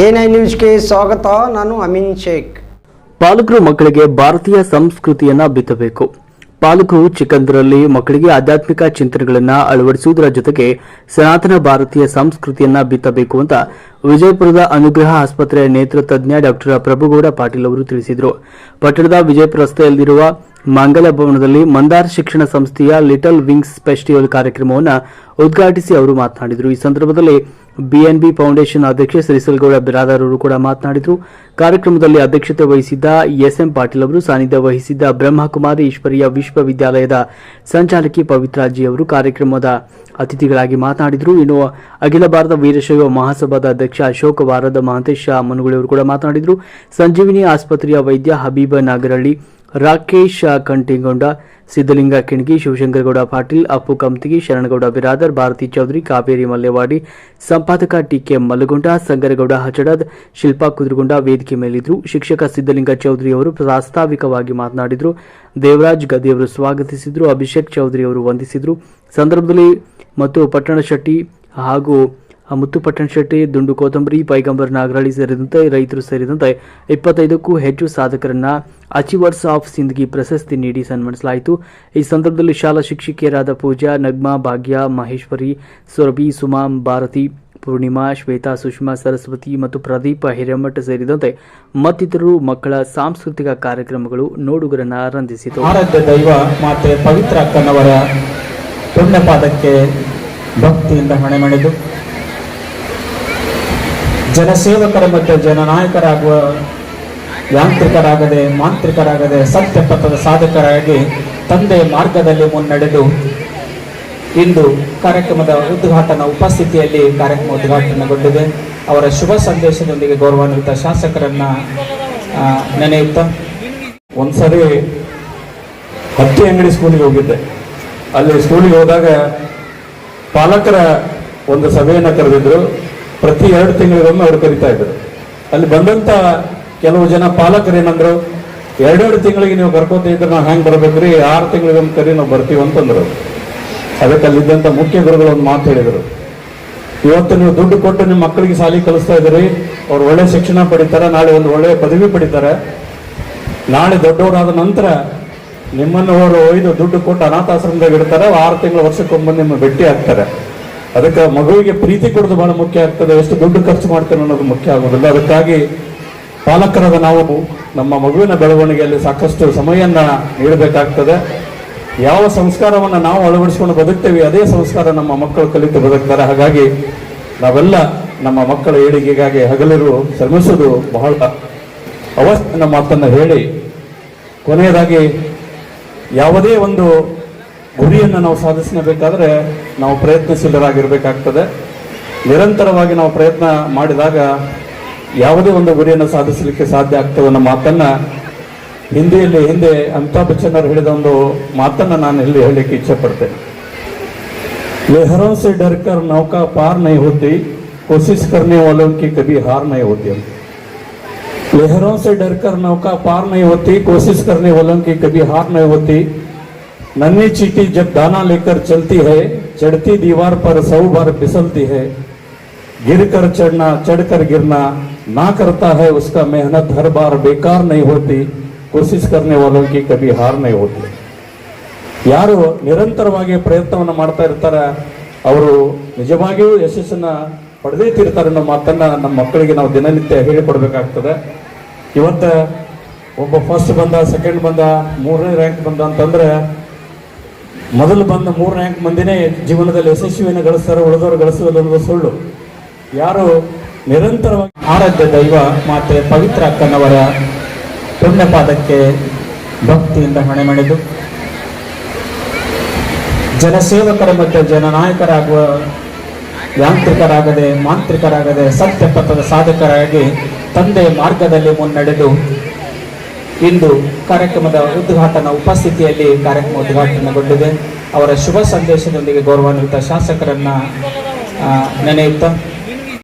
I ನ್ಯೂಸ್ಗೆ ಸ್ವಾಗತ, ನಾನು ಅಮೀನ್ ಶೇಖ್. ಪಾಲಕರು ಮಕ್ಕಳಿಗೆ ಭಾರತೀಯ ಸಂಸ್ಕೃತಿಯನ್ನ ಬಿತ್ತಬೇಕು. ಪಾಲಕರು ಚಿಕ್ಕಂದರಲ್ಲಿ ಮಕ್ಕಳಿಗೆ ಆಧ್ಯಾತ್ಮಿಕ ಚಿಂತನೆಗಳನ್ನು ಅಳವಡಿಸುವುದರ ಜೊತೆಗೆ ಸನಾತನ ಭಾರತೀಯ ಸಂಸ್ಕೃತಿಯನ್ನ ಬಿತ್ತಬೇಕು ಅಂತ ವಿಜಯಪುರದ ಅನುಗ್ರಹ ಆಸ್ಪತ್ರೆಯ ನೇತೃತಜ್ಞ ತಜ್ಞ ಡಾಕ್ಟರ್ ಪ್ರಭುಗೌಡ ಪಾಟೀಲ್ ಅವರು ತಿಳಿಸಿದರು. ಪಟ್ಟಣದ ವಿಜಯಪುರ ರಸ್ತೆಯಲ್ಲಿರುವ ಮಂಗಲ ಭವನದಲ್ಲಿ ಮಂದಾರ್ ಶಿಕ್ಷಣ ಸಂಸ್ಥೆಯ ಲಿಟಲ್ ವಿಂಗ್ಸ್ ಫೆಸ್ಟಿವಲ್ ಕಾರ್ಯಕ್ರಮವನ್ನು ಉದ್ಘಾಟಿಸಿ ಅವರು ಮಾತನಾಡಿದರು. ಈ ಸಂದರ್ಭದಲ್ಲಿ ಬಿಎನ್ಬಿ ಫೌಂಡೇಶನ್ ಅಧ್ಯಕ್ಷ ಶ್ರೀಸಲ್ಗೌಡ ಬಿರಾದಾರ್ ಅವರು ಕೂಡ ಮಾತನಾಡಿದರು. ಕಾರ್ಯಕ್ರಮದಲ್ಲಿ ಅಧ್ಯಕ್ಷತೆ ವಹಿಸಿದ್ದ ಎಸ್ಎಂ ಪಾಟೀಲ್ ಅವರು ಸಾನ್ನಿಧ್ಯ ವಹಿಸಿದ್ದ ಬ್ರಹ್ಮಕುಮಾರಿ ಈಶ್ವರಿಯ ವಿಶ್ವವಿದ್ಯಾಲಯದ ಸಂಚಾಲಕಿ ಪವಿತ್ರಾಜಿ ಅವರು ಕಾರ್ಯಕ್ರಮದ ಅತಿಥಿಗಳಾಗಿ ಮಾತನಾಡಿದರು. ಇನ್ನು ಅಖಿಲ ಭಾರತ ವೀರಶೈವ ಮಹಾಸಭಾದ ಅಧ್ಯಕ್ಷ ಅಶೋಕ ವಾರದ ಮಹಂತೇಶ ಮನುಗುಳಿ ಅವರು ಕೂಡ ಮಾತನಾಡಿದರು. ಸಂಜೀವಿನಿ ಆಸ್ಪತ್ರೆಯ ವೈದ್ಯ ಹಬೀಬ ನಾಗರಳ್ಳಿ ರಾಕೇಶ್ ಕಂಟಿಗೊಂಡ ಸಿದ್ದಲಿಂಗ ಕಿಣಗಿ ಶಿವಶಂಕರಗೌಡ ಪಾಟೀಲ್, ಅಪ್ಪು ಕಮ್ತಿಗಿ, ಶರಣಗೌಡ ಬಿರಾದರ್, ಭಾರತಿ ಚೌಧರಿ, ಕಾವೇರಿ ಮಲ್ಲೇವಾಡಿ, ಸಂಪಾದಕ ಟಿಕೆ ಮಲ್ಲಗುಂಡ, ಸಂಗರಗೌಡ ಹಚಡದ್ ಶಿಲ್ಪಾ ಕುದುರಗೊಂಡ ವೇದಿಕೆ ಮೇಲಿದ್ರು. ಶಿಕ್ಷಕ ಸಿದ್ದಲಿಂಗ ಚೌಧರಿ ಅವರು ಪ್ರಾಸ್ತಾವಿಕವಾಗಿ ಮಾತನಾಡಿದರು. ದೇವರಾಜ್ ಗದಿಯವರು ಸ್ವಾಗತಿಸಿದರು. ಅಭಿಷೇಕ್ ಚೌಧರಿ ಅವರು ವಂದಿಸಿದರು. ಸಂದರ್ಭದಲ್ಲಿ ಮತ್ತು ಪಟ್ಟಣ ಶೆಟ್ಟಿ ಹಾಗೂ ಮುತ್ತು ಪಟ್ಟಣ ಶೆಟ್ಟಿ, ದುಂಡು ಕೋತಂಬರಿ, ಪೈಗಂಬರ್ ನಾಗರಳ್ಳಿ ಸೇರಿದಂತೆ ರೈತರು ಸೇರಿದಂತೆ ಇಪ್ಪತ್ತೈದಕ್ಕೂ ಹೆಚ್ಚು ಸಾಧಕರನ್ನ ಅಚೀವರ್ಸ್ ಆಫ್ ಸಿಂದಗಿ ಪ್ರಶಸ್ತಿ ನೀಡಿ ಸನ್ಮಾನಿಸಲಾಯಿತು. ಈ ಸಂದರ್ಭದಲ್ಲಿ ಶಾಲಾ ಶಿಕ್ಷಕಿಯರಾದ ಪೂಜಾ, ನಗ್ಮಾ, ಭಾಗ್ಯ, ಮಹೇಶ್ವರಿ ಸುರಭಿ ಸುಮಾ, ಭಾರತಿ, ಪೂರ್ಣಿಮಾ, ಶ್ವೇತಾ, ಸುಷ್ಮಾ, ಸರಸ್ವತಿ ಮತ್ತು ಪ್ರದೀಪ ಹಿರೇಮಠ ಸೇರಿದಂತೆ ಮತ್ತಿತರರು ಮಕ್ಕಳ ಸಾಂಸ್ಕೃತಿಕ ಕಾರ್ಯಕ್ರಮಗಳು ನೋಡುಗರನ್ನ ರಂಜಿಸಿತು ಆರಾಧ್ಯ ದೈವ ಮಾತೆ ಪವಿತ್ರ ಅಕ್ಕನವರ ಪುಣ್ಯಪಾದಕ್ಕೆ ಭಕ್ತಿಯಿಂದ ಹಣೆಮಣಿದು ಜನಸೇವಕರ ಮತ್ತು ಜನನಾಯಕರಾಗುವ ಯಾಂತ್ರಿಕರಾಗದೆ ಮಾಂತ್ರಿಕರಾಗದೆ ಸತ್ಯ ಪಥದ ಸಾಧಕರಾಗಿ ತಂದೆ ಮಾರ್ಗದಲ್ಲಿ ಮುನ್ನಡೆದು ಇಂದು ಕಾರ್ಯಕ್ರಮದ ಉದ್ಘಾಟನಾ ಉಪಸ್ಥಿತಿಯಲ್ಲಿ ಕಾರ್ಯಕ್ರಮ ಉದ್ಘಾಟನೆಗೊಂಡಿದೆ. ಅವರ ಶುಭ ಸಂದೇಶದೊಂದಿಗೆ ಗೌರವಾನ್ವಿತ ಶಾಸಕರನ್ನ ನೆನೆಯುತ್ತಾ. ಒಂದ್ಸರಿ ಹತ್ತಿ ಅಂಗಡಿ ಸ್ಕೂಲಿಗೆ ಹೋಗಿದ್ದೆ. ಅಲ್ಲಿ ಸ್ಕೂಲಿಗೆ ಹೋದಾಗ ಪಾಲಕರ ಒಂದು ಸಭೆಯನ್ನು ಕರೆದಿದ್ರು. ಪ್ರತಿ ಎರಡು ತಿಂಗಳಿಗೊಮ್ಮೆ ಅವ್ರು ಕರಿತಾ ಇದ್ರು. ಅಲ್ಲಿ ಬಂದಂತ ಕೆಲವು ಜನ ಪಾಲಕರು ಏನಂದ್ರು, ಎರಡೆರಡು ತಿಂಗಳಿಗೆ ನೀವು ಕರ್ಕೋತ ಇದ್ರೆ ನಾವು ಹೆಂಗೆ ಬರ್ಬೇಕ್ರಿ ಆರು ತಿಂಗಳಿಗೊಮ್ಮೆ ಕರಿ, ನಾವು ಬರ್ತೀವಿ ಅಂತಂದ್ರು. ಅದಕ್ಕೆ ಅಲ್ಲಿದ್ದಂಥ ಮುಖ್ಯ ಗುರುಗಳು ಒಂದು ಮಾತು ಹೇಳಿದರು. ಇವತ್ತು ನೀವು ದುಡ್ಡು ಕೊಟ್ಟು ನಿಮ್ಮ ಮಕ್ಕಳಿಗೆ ಸಾಲಿ ಕಲಿಸ್ತಾ ಇದ್ದೀರಿ, ಅವ್ರು ಒಳ್ಳೆ ಶಿಕ್ಷಣ ಪಡಿತಾರೆ, ನಾಳೆ ಒಂದು ಒಳ್ಳೆಯ ಪದವಿ ಪಡಿತಾರೆ. ನಾಳೆ ದೊಡ್ಡವರಾದ ನಂತರ ನಿಮ್ಮನ್ನು ಅವರು ಒಯ್ದು ದುಡ್ಡು ಕೊಟ್ಟು ಅನಾಥಾಶ್ರಮದಾಗ ಇಡ್ತಾರೆ, ಆರು ತಿಂಗಳ ವರ್ಷಕ್ಕೊಮ್ಮೆ ನಿಮ್ಮ ಭೇಟಿ ಆಗ್ತಾರೆ. ಅದಕ್ಕೆ ಮಗುವಿಗೆ ಪ್ರೀತಿ ಕೊಡೋದು ಬಹಳ ಮುಖ್ಯ ಆಗ್ತದೆ, ಎಷ್ಟು ದುಡ್ಡು ಖರ್ಚು ಮಾಡ್ತೇನೆ ಅನ್ನೋದು ಮುಖ್ಯ ಆಗೋದಿಲ್ಲ. ಅದಕ್ಕಾಗಿ ಪಾಲಕರಾದ ನಾವು ನಮ್ಮ ಮಗುವಿನ ಬೆಳವಣಿಗೆಯಲ್ಲಿ ಸಾಕಷ್ಟು ಸಮಯನ್ನ ನೀಡಬೇಕಾಗ್ತದೆ. ಯಾವ ಸಂಸ್ಕಾರವನ್ನು ನಾವು ಅಳವಡಿಸಿಕೊಂಡು ಬದುಕ್ತೇವೆ, ಅದೇ ಸಂಸ್ಕಾರ ನಮ್ಮ ಮಕ್ಕಳು ಕಲಿತು ಬದುಕ್ತಾರೆ. ಹಾಗಾಗಿ ನಾವೆಲ್ಲ ನಮ್ಮ ಮಕ್ಕಳ ಏಳಿಗೆಗಾಗಿ ಹಗಲಿರು ಶ್ರಮಿಸುವುದು ಬಹಳ ಅವಶ್ಯನ ಮಾತನ್ನು ಹೇಳಿ, ಕೊನೆಯದಾಗಿ ಯಾವುದೇ ಒಂದು ಗುರಿಯನ್ನು ನಾವು ಸಾಧಿಸಬೇಕಾದ್ರೆ ನಾವು ಪ್ರಯತ್ನಶೀಲರಾಗಿರಬೇಕಾಗ್ತದೆ. ನಿರಂತರವಾಗಿ ನಾವು ಪ್ರಯತ್ನ ಮಾಡಿದಾಗ ಯಾವುದೇ ಒಂದು ಗುರಿಯನ್ನು ಸಾಧಿಸಲಿಕ್ಕೆ ಸಾಧ್ಯ ಆಗ್ತದೆ ಅನ್ನೋ ಮಾತನ್ನು ಹಿಂದಿಯಲ್ಲಿ ಹಿಂದೆ ಅಮಿತಾಬ್ ಬಚ್ಚನ್ ಅವರು ಹೇಳಿದ ಒಂದು ಮಾತನ್ನ ನಾನು ಇಲ್ಲಿ ಹೇಳಲಿಕ್ಕೆ ಇಚ್ಛೆ ಪಡ್ತೇನೆ ಲೆಹರೋ ಸೆ ಡರ್ಕರ್ ನೌಕಾ ಪಾರ್ ನೈ ಹೋತಿ ಕೋಶಿಸ್ ಕರ್ನೆ ವಾಲೋಂ ಕಬಿ ಕಭಿ ಹಾರ್ ನೈ ಹೋತಿ ಅಂತ ಲೆಹರೋ ಸೆ ಡರ್ಕರ್ ನೌಕಾ ಪಾರ್ ನೈ ಹೋತಿ ಕೋಶಿಸ್ ಕರ್ನೆ ವಾಲೋಂ ಕಬಿ ಕಭಿ ಹಾರ್ ನೈ ಹೋತಿ नन्ही चीटी जब दाना लेकर चलती है चढ़ती दीवार पर सौ बार फिसलती है गिर कर चढ़ना चढ़कर गिरना ना करता है उसका मेहनत हर बार बेकार नहीं होती कोशिश करने वालों की कभी हार नहीं होती ಯಾರು ನಿರಂತರವಾಗಿ ಪ್ರಯತ್ನವನ್ನು ಮಾಡ್ತಾ ಇರ್ತಾರೆ ಅವರು ನಿಜವಾಗಿಯೂ ಯಶಸ್ಸನ್ನ ಪಡೆದೇ ತೀರ್ತಾರೆ ಅನ್ನೋ ಮಾತನ್ನ ನಮ್ಮ ಮಕ್ಕಳಿಗೆ ನಾವು ದಿನನಿತ್ಯ ಹೇಳಿಕೊಡ್ಬೇಕಾಗ್ತದೆ ಇವತ್ತ ಒಬ್ಬ ಫಸ್ಟ್ ಬಂದ ಸೆಕೆಂಡ್ ಬಂದ ಮೂರನೇ ರ್ಯಾಂಕ್ ಬಂದ ಅಂತಂದ್ರೆ ಮೊದಲು ಬಂದ ಮೂರು ಮಂದಿನೇ ಜೀವನದಲ್ಲಿ ಯಶಸ್ವಿಯನ್ನು ಗಳಿಸ್ತಾರೆ, ಉಳಿದವರು ಗಳಿಸೋದು ಅನ್ನೋದು ಸುಳ್ಳು. ಯಾರು ನಿರಂತರವಾಗಿ ಆರಾಧ್ಯ ದೈವ ಮಾತೆ ಪವಿತ್ರ ಅಕ್ಕನವರ ಪುಣ್ಯಪಾದಕ್ಕೆ ಭಕ್ತಿಯಿಂದ ಹಣೆಮಣಿದು ಜನಸೇವಕರ ಮಧ್ಯೆ ಜನನಾಯಕರಾಗುವ ಯಾಂತ್ರಿಕರಾಗದೆ ಮಾಂತ್ರಿಕರಾಗದೆ ಸತ್ಯ ಪಥದ ಸಾಧಕರಾಗಿ ತಂದೆ ಮಾರ್ಗದಲ್ಲಿ ಮುನ್ನಡೆದು ಇಂದು ಕಾರ್ಯಕ್ರಮದ ಉದ್ಘಾಟನಾ ಉಪಸ್ಥಿತಿಯಲ್ಲಿ ಕಾರ್ಯಕ್ರಮ ಉದ್ಘಾಟನೆಗೊಂಡಿದೆ. ಅವರ ಶುಭ ಸಂದೇಶದೊಂದಿಗೆ ಗೌರವಾನ್ವಿತ ಶಾಸಕರನ್ನ ನೆನೆಯುತ್ತಾ